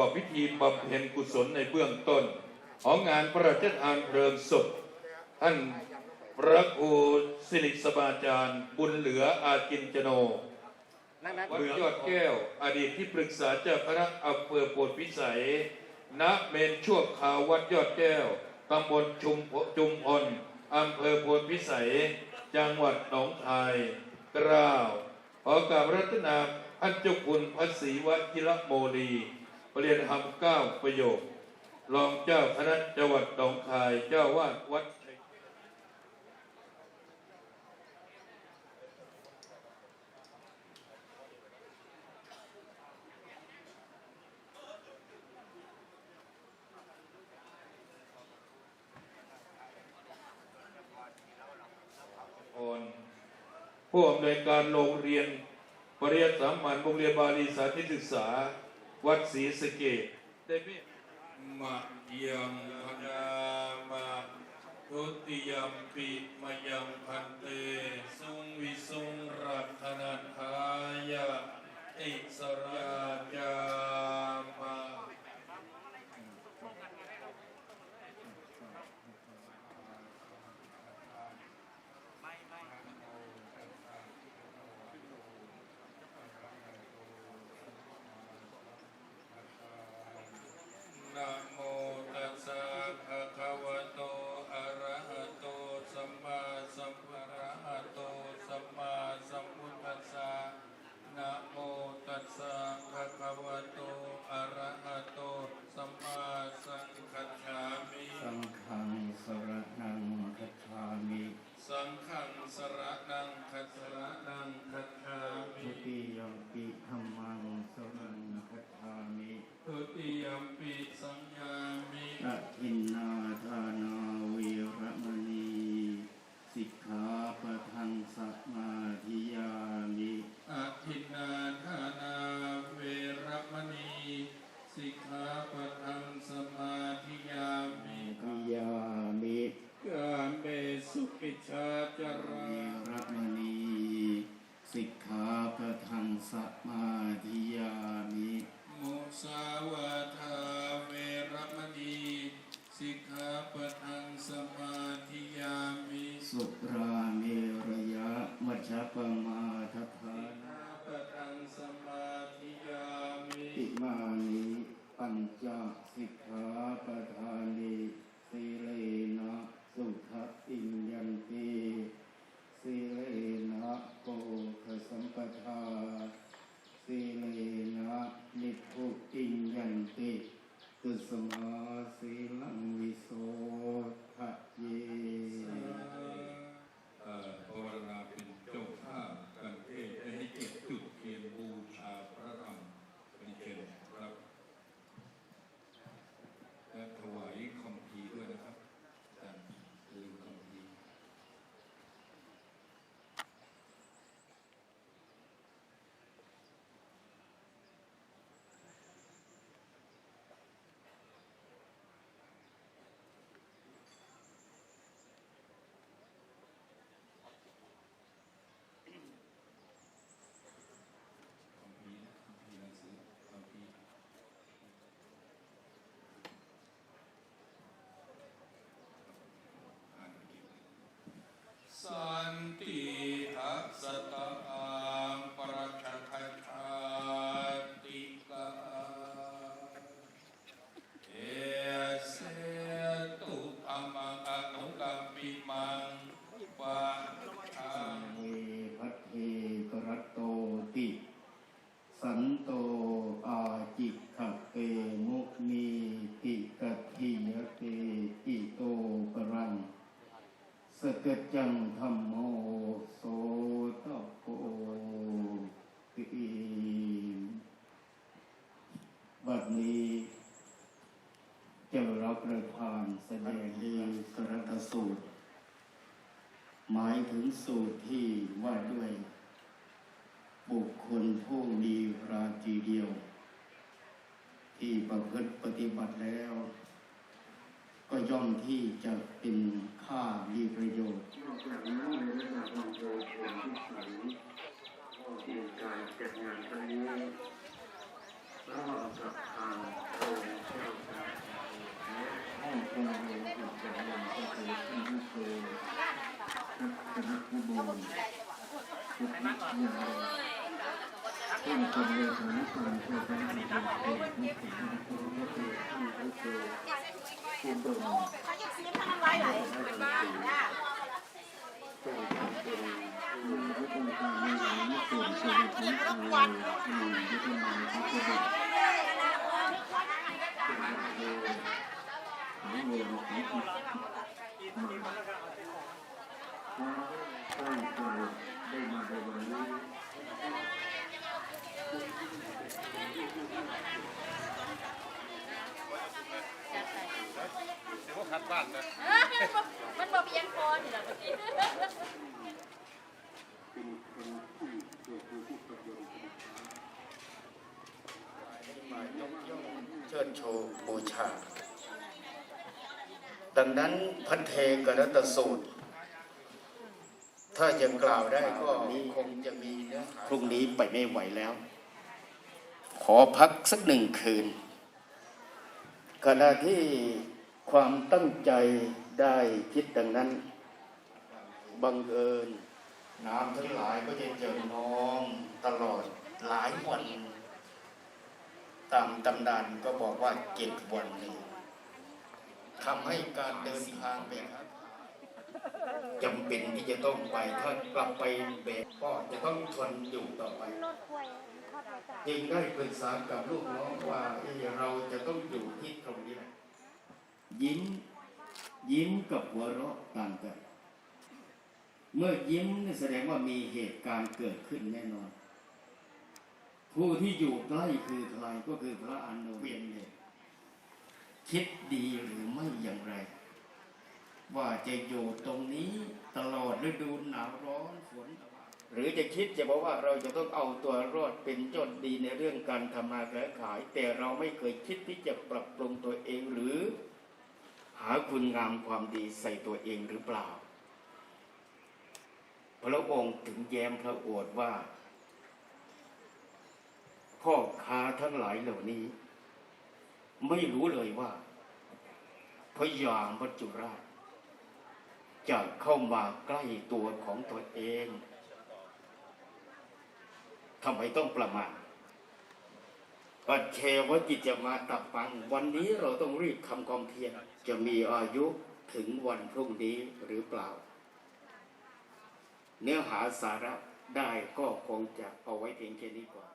อบพิธีบำเพ็ญกุศลในเบื้องต้น ของงานพระราชทานเพลิงศพท่านพระครูสิริสมาจารย์ บุญเหลืออาจินจโนวัดยอดแก้ว อดีตที่ปรึกษาเจ้าคณะอำเภอโพธิพิสัย ณเมนชั่วคราววัดยอดแก้วตำบลชุมพจุมพลอำเภอโพธิพิสัย จังหวัดหนองคายกล่าวขอกราบรัตนาท่านเจ้าคุณพระศรีวชิระโมลี เปลี่ยนธรรมเก้าประโยค รองเจ้าคณะจังหวัดหนองคาย เจ้าวาดวัดผู้อำนวยการโรงเรียนปริยัติสามัญโรงเรียนบาลีสาธิตศึกษา วัดศรีสะเกดได้เมมะยังพนามะทุติยมปิมะยังพันเต สุงวิสุงรัตนาทายะอิสรายามะ นะโมตัสสะภะคะวะโต อะระหะโต สัมมาสัมพุทธัสสะโต สัมมาสัมพุทธัสสะนะโมตัสสะภะคะวะโต อะระหะโต สัมมาสัมคัจฉามิ สังฆังสรณังคัจฉามิ สังฆังสรณังคัจฉานังคัจฉามิ ทุติยมปิธัมมังสรณังคัจฉามิ ทุติยมปิสังฆามิ อะทินนาทานาเวระมณีสิกขาปะทังสมาธิยามิ อาทินนาทานาเวรมณี สิกขาปะทังสมาธิยามิทิยามิกาเมสุกิจชาจาเวราระมณีสิกขาปะทังสมาธิยามิ มุสาวา จาสิกขาปทานิสีเลนะสุขติยันติสีเลนะโกคสัมปทาสีเลนะนิพุติยันติตุสมาสีลังวิโสทะเย เอ่อภาวนาเป็นเจ้าภาพกันเทศน์ให้เกียรติจุดเทียนบูชาพระธรรมเป็นเชิญครับ และถวายคำพีร์ด้วยนะครับอาจารย์ลืมคำพีร์ คำพีร์นะคำพีร์หนังสือคำพีร์อ่านเก็บสันติหัสตะอังปรัชคาชาติกาเอเสตุธรรมังอนุกัมปิมังปะทัง เวพัทเทกรัตโตติ สันโตอาจิกขเปมุนีติกัตถิยเตติโตปรัง สกัจจังธรรมโมโสตโพติบัดนี้จะรับ ประทานแสดงเรื่องกรตสูตร หมายถึงสูตรที่ว่าด้วย บุคคลผู้มีราตรีเดียว ที่ประพฤติปฏิบัติแล้ว ก็ย่อมที่จะเป็นค่ามีประโยชน์นอกจากนั้นในระดับอำเภอโพธิสัยก็มีการจัดงานครั้งนี้ระหว่างกับทาง อย่างไรที่เป็นเลขานุการเจ้าคณะตำบลโพธิ์ที่เป็นคณะครูก็คือท่าคือคุณดงเขาจะซื้อทำไรไหลเป็นบ้านนะเจ้าคณะตำบลผู้ที่ต้องการในหลายส่วนชีวิตของเราที่มีที่ต้องมาที่จะได้หาเงินของจิตมาถ้าตั้งใจได้มาในวันนี้ มันบอกเพียงพอนี่แหละเมื่อกี้มายกย่องเชิญโชว์บูชา ดังนั้นพันเทกรัตสูตร ถ้าจะกล่าวได้ก็คงจะมีเนื้อหาพรุ่งนี้ไปไม่ไหวแล้ว ขอพักสักหนึ่งคืนขณะที่ ความตั้งใจได้คิดดังนั้น บังเอิญ น้ำทั้งหลายก็จะเจิ่งนองตลอดหลายวันตามตำนานก็บอกว่าเจ็ดวันนี้ทำให้การเดินทางไปหาจำเป็นที่จะต้องไปถ้ากลับไปแบบก็จะต้องทนอยู่ต่อไป จึงได้ปรึกษากับลูกน้องว่าเอ้เราจะต้องอยู่ที่ตรงนี้แหละ ยิ้ม ยิ้มกับหัวเราะต่างกัน เมื่อยิ้มนี่แสดงว่ามีเหตุการณ์เกิดขึ้นแน่นอน ผู้ที่อยู่ใกล้คือใครก็คือพระอนุเวียนเนี่ยคิดดีหรือไม่อย่างไร ว่าจะอยู่ตรงนี้ตลอดฤดูหนาวร้อนฝนตกหรือจะคิดจะบอกว่าเราจะต้องเอาตัวรอดเป็นยอดดีในเรื่องการทำมาค้าขาย แต่เราไม่เคยคิดที่จะปรับปรุงตัวเองหรือ หาคุณงามความดีใส่ตัวเองหรือเปล่า พระองค์ถึงแย้มพระโอษฐ์ว่าพ่อค้าทั้งหลายเหล่านี้ ไม่รู้เลยว่าพยามวัจจุราชจะเข้ามาใกล้ตัวของตัวเองทำไมต้องประมาท ปัจเชวจิตจะมาตับปัง วันนี้เราต้องรีบทำความเพียรจะมีอายุถึงวันพรุ่งนี้หรือเปล่า เนื้อหาสาระได้ก็คงจะเอาไว้เพียงแค่นี้ก่อน